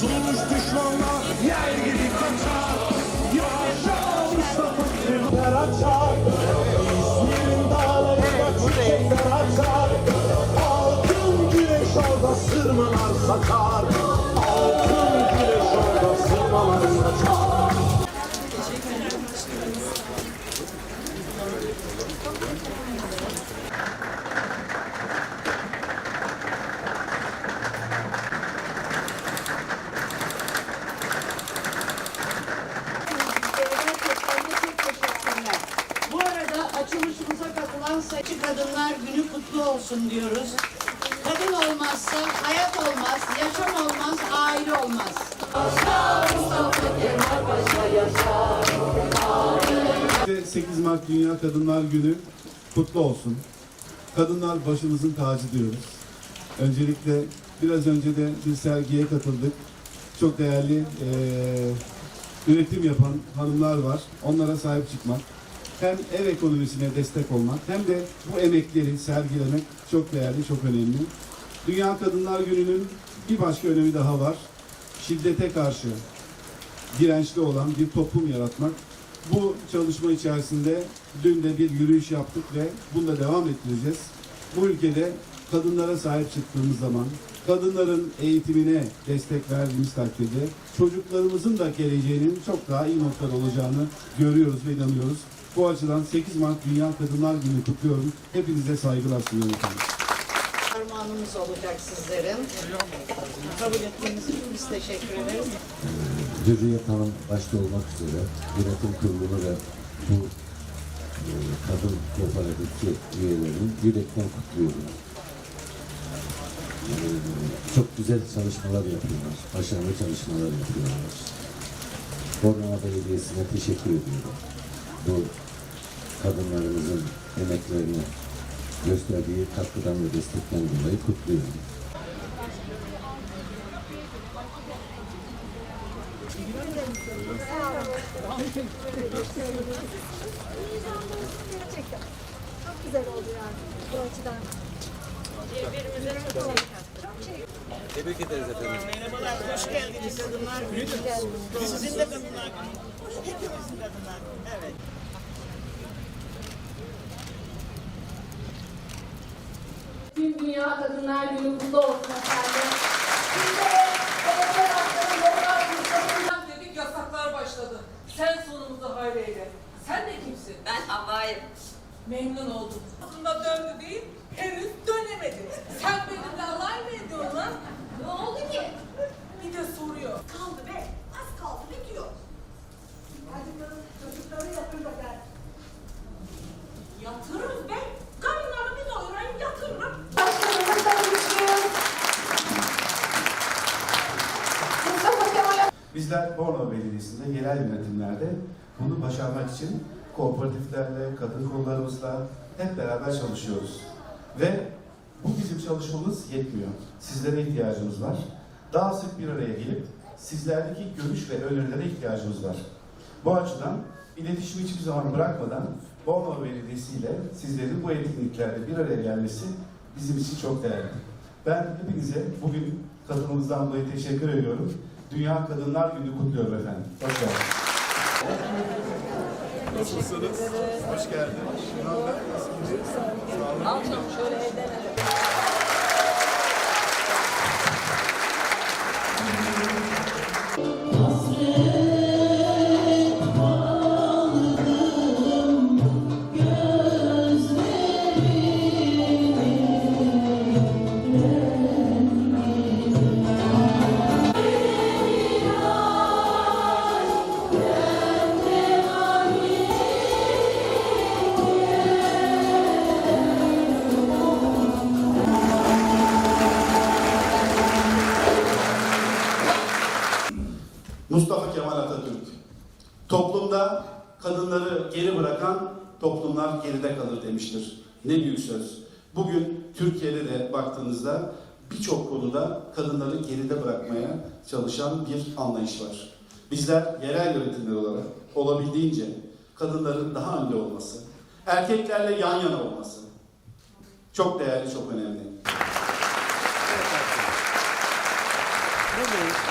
Pusulmuş düşmanlar yer gibi kaçar. Yaşa Mustafa Kemal açar. İzmir'in dağlarında çiçekler açar. Altın güneş orada sırmalar saçar açılışımıza katılan Saçı Kadınlar Günü kutlu olsun diyoruz. Kadın olmazsa hayat olmaz, yaşam olmaz, aile olmaz. 8 Mart Dünya Kadınlar Günü kutlu olsun. Kadınlar başımızın tacı diyoruz. Öncelikle biraz önce de bir sergiye katıldık. Çok değerli eee, üretim yapan hanımlar var. Onlara sahip çıkmak. Hem ev ekonomisine destek olmak hem de bu emekleri sergilemek çok değerli, çok önemli. Dünya Kadınlar Günü'nün bir başka önemi daha var. Şiddete karşı dirençli olan bir toplum yaratmak. Bu çalışma içerisinde dün de bir yürüyüş yaptık ve bunu da devam ettireceğiz. Bu ülkede kadınlara sahip çıktığımız zaman, kadınların eğitimine destek verdiğimiz takdirde çocuklarımızın da geleceğinin çok daha iyi noktada olacağını görüyoruz ve inanıyoruz. Bu açıdan 8 Mart Dünya Kadınlar Günü kutluyorum. Hepinize saygılar sunuyorum efendim. Armağanımız olacak sizlerin. Kabul ettiğiniz için biz teşekkür ederiz. Hürriyet Hanım başta olmak üzere yönetim kurulunu ve bu e, kadın kooperatif üyelerini yürekten kutluyorum. E, çok güzel çalışmalar yapıyorlar, başarılı çalışmalar yapıyorlar. Bornova Belediyesi'ne teşekkür ediyorum. Bu kadınlarımızın emeklerini gösterdiği katkıdan ve destekten dolayı kutluyorum. Gerçekten. Çok güzel oldu yani bu açıdan. Merhabalar, hoş geldiniz kadınlar günü. Sizin de kadınlar. Hepimizin kadınlar. Evet. Tüm Dünya Kadınlar Günü kutlu olsun efendim. Dedik yasaklar başladı. Sen sonumuzu hayreyle. Sen de kimsin? Ben Havva'yım. Memnun oldum. Aslında döndü değil, henüz dönemedi. Sen benimle alay mı ediyorsun lan? Bizler Bornova Belediyesi'nde yerel yönetimlerde bunu başarmak için kooperatiflerle, kadın kollarımızla hep beraber çalışıyoruz. Ve bu bizim çalışmamız yetmiyor. Sizlere ihtiyacımız var. Daha sık bir araya gelip sizlerdeki görüş ve önerilere ihtiyacımız var. Bu açıdan iletişimi hiçbir zaman bırakmadan Bornova Belediyesi ile sizlerin bu etkinliklerde bir araya gelmesi bizim için çok değerli. Ben hepinize bugün katılımınızdan dolayı teşekkür ediyorum. Dünya Kadınlar Günü kutluyorum efendim. Hoş geldiniz. Nasılsınız? Hoş geldiniz. Mustafa kadınları geri bırakan toplumlar geride kalır demiştir. Ne büyük söz. Bugün Türkiye'de de baktığınızda birçok konuda kadınları geride bırakmaya çalışan bir anlayış var. Bizler yerel yönetimler olarak olabildiğince kadınların daha önde olması, erkeklerle yan yana olması çok değerli, çok önemli. Buradayız.